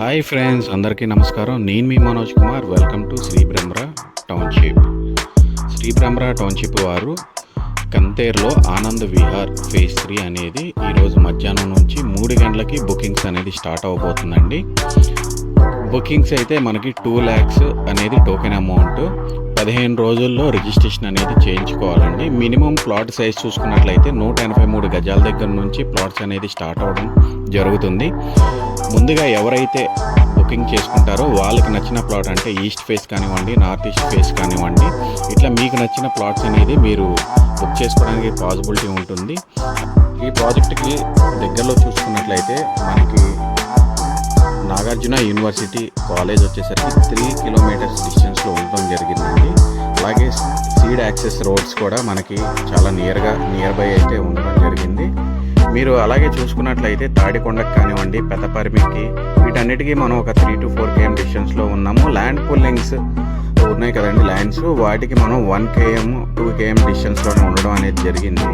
Hi friends అందరికీ నమస్కారం. నేను మీ Manoj Kumar. Welcome to Sri Brahmara township. Sri Brahmara township వారు కంతేర్లో ఆనంద్ విహార్ ఫేజ్ త్రీ అనేది ఈరోజు మధ్యాహ్నం నుంచి మూడు గంటలకి బుకింగ్స్ అనేది స్టార్ట్ అవబోతుందండి. బుకింగ్స్ అయితే మనకి టూ ల్యాక్స్ అనేది టోకెన్ అమౌంట్. పదిహేను రోజుల్లో రిజిస్ట్రేషన్ అనేది చేయించుకోవాలండి. మినిమం ప్లాట్ సైజ్ చూసుకున్నట్లయితే నూట ఎనభై మూడు గజాల దగ్గర నుంచి ప్లాట్స్ అనేది స్టార్ట్ అవ్వడం జరుగుతుంది. ముందుగా ఎవరైతే బుకింగ్ చేసుకుంటారో వాళ్ళకి నచ్చిన ప్లాట్ అంటే ఈస్ట్ ఫేస్ కానివ్వండి నార్త్ ఈస్ట్ ఫేస్ కానివ్వండి ఇట్లా మీకు నచ్చిన ప్లాట్స్ అనేది మీరు బుక్ చేసుకోవడానికి పాసిబిలిటీ ఉంటుంది. ఈ ప్రాజెక్ట్కి దగ్గరలో చూసుకున్నట్లయితే మనకి నాగార్జున యూనివర్సిటీ కాలేజ్ వచ్చేసరికి త్రీ కిలోమీటర్స్ డిస్టెన్స్లో ఉండడం జరిగిందండి. అలాగే సీడ్ యాక్సెస్ రోడ్స్ కూడా మనకి చాలా నియర్గా నియర్ బై అయితే ఉండడం జరిగింది. మీరు అలాగే చూసుకున్నట్లయితే తాడికొండకు కానివ్వండి పెదపరిమికి వీటన్నిటికీ మనం ఒక త్రీ టు ఫోర్ కేఎం డిస్టెన్స్లో ఉన్నాము. ల్యాండ్ పుల్లింగ్స్ ఉన్నాయి కదండి ల్యాండ్స్ వాటికి మనం వన్ కేఎం టూ కేఎం డిస్టెన్స్లోనే ఉండడం అనేది జరిగింది.